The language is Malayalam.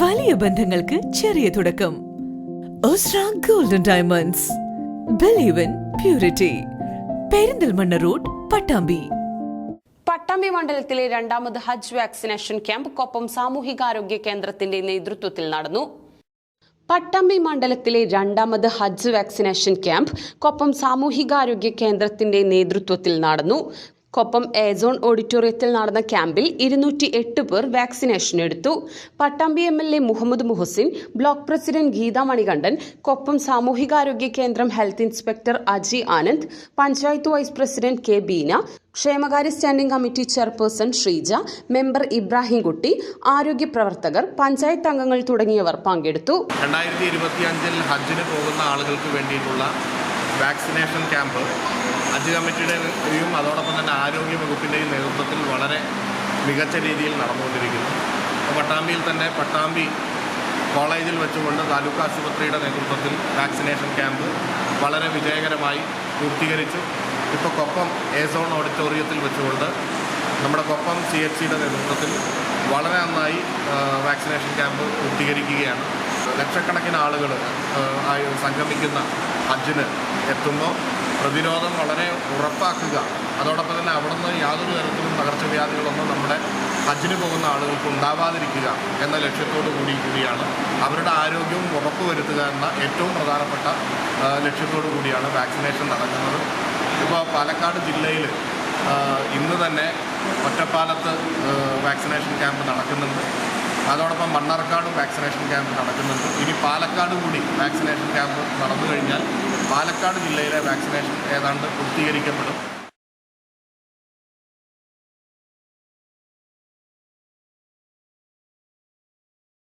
വലിയ ബന്ധങ്ങൾക്ക് ചെറിയ തുടക്കം. Osra golden diamonds believe in purity Perinthalmanna road Pattambi. Pattambi മണ്ഡലത്തിലെ രണ്ടാമത് ഹജ്ജ് വാക്സിനേഷൻ ക്യാമ്പ് കൊപ്പം സാമൂഹികാരോഗ്യ കേന്ദ്രത്തിന്റെ നേതൃത്വത്തിൽ നടന്നു. പട്ടാമ്പി മണ്ഡലത്തിലെ രണ്ടാമത് ഹജ്ജ് വാക്സിനേഷൻ ക്യാമ്പ് കൊപ്പം സാമൂഹികാരോഗ്യ കേന്ദ്രത്തിന്റെ നേതൃത്വത്തിൽ നടന്നു. കൊപ്പം എ സോൺ ഓഡിറ്റോറിയത്തിൽ നടന്ന ക്യാമ്പിൽ ഇരുന്നൂറ്റി എട്ട് പേർ വാക്സിനേഷൻ എടുത്തു. Pattambi M L A Muhammad Muhsin block president Geetha Manikandan Koppam സാമൂഹികാരോഗ്യ കേന്ദ്രം health inspector Aji Anand panchayat vice president K Beena ക്ഷേമകാര്യ standing committee chairperson Sreeja member Ibrahimkutty ആരോഗ്യ പ്രവർത്തകർ പഞ്ചായത്ത് അംഗങ്ങൾ തുടങ്ങിയവർ പങ്കെടുത്തു. രണ്ടായിരത്തി ഇരുപത്തിയഞ്ചിൽ ഹജ്ജിന് പോകുന്ന ആളുകൾക്ക് വേണ്ടിയിട്ടുള്ള വാക്സിനേഷൻ ക്യാമ്പ് ഹജ്ജ് കമ്മിറ്റിയുടെയും അതോടൊപ്പം തന്നെ ആരോഗ്യ വകുപ്പിന്റെയും നേതൃത്വത്തിൽ വളരെ മികച്ച രീതിയിൽ നടന്നുകൊണ്ടിരിക്കുന്നു. പട്ടാമ്പിയിൽ തന്നെ പട്ടാമ്പി കോളേജിൽ വെച്ചുകൊണ്ട് താലൂക്ക് ആശുപത്രിയുടെ നേതൃത്വത്തിൽ വാക്സിനേഷൻ ക്യാമ്പ് വളരെ വിജയകരമായി പൂർത്തീകരിച്ചു ഇപ്പോൾ കൊപ്പം എ സോൺ ഓഡിറ്റോറിയത്തിൽ വെച്ചുകൊണ്ട് നമ്മുടെ കൊപ്പം സി എച്ച് സിയുടെ നേതൃത്വത്തിൽ വളരെ നന്നായി വാക്സിനേഷൻ ക്യാമ്പ് പൂർത്തീകരിക്കുകയാണ് ലക്ഷക്കണക്കിന് ആളുകൾ സംഗമിക്കുന്ന ഹജ്ജിന് എത്തുമ്പോൾ പ്രതിരോധം വളരെ ഉറപ്പാക്കുക. അതോടൊപ്പം തന്നെ അവിടെ നിന്ന് യാതൊരു തരത്തിലും പകർച്ചവ്യാധികളൊന്നും നമ്മുടെ ഹജ്ജിന് പോകുന്ന ആളുകൾക്ക് ഉണ്ടാവാതിരിക്കുക എന്ന ലക്ഷ്യത്തോടു കൂടി കൂടിയാണ് അവരുടെ ആരോഗ്യവും ഉറപ്പുവരുത്തുക എന്ന ഏറ്റവും പ്രധാനപ്പെട്ട ലക്ഷ്യത്തോടു കൂടിയാണ് വാക്സിനേഷൻ നടക്കുന്നത്. ഇപ്പോൾ പാലക്കാട് ജില്ലയിൽ ഇന്ന് തന്നെ ഒറ്റപ്പാലത്ത് വാക്സിനേഷൻ ക്യാമ്പ് നടക്കുന്നുണ്ട്. അതോടൊപ്പം മണ്ണാർക്കാട് വാക്സിനേഷൻ ക്യാമ്പ് നടക്കുന്നുണ്ട്. ഇനി പാലക്കാട് കൂടി വാക്സിനേഷൻ ക്യാമ്പ് നടന്നു കഴിഞ്ഞാൽ പാലക്കാട് ജില്ലയിലെ വാക്സിനേഷൻ ഏതാണ്ട് പൂർത്തീകരിക്കപ്പെടും.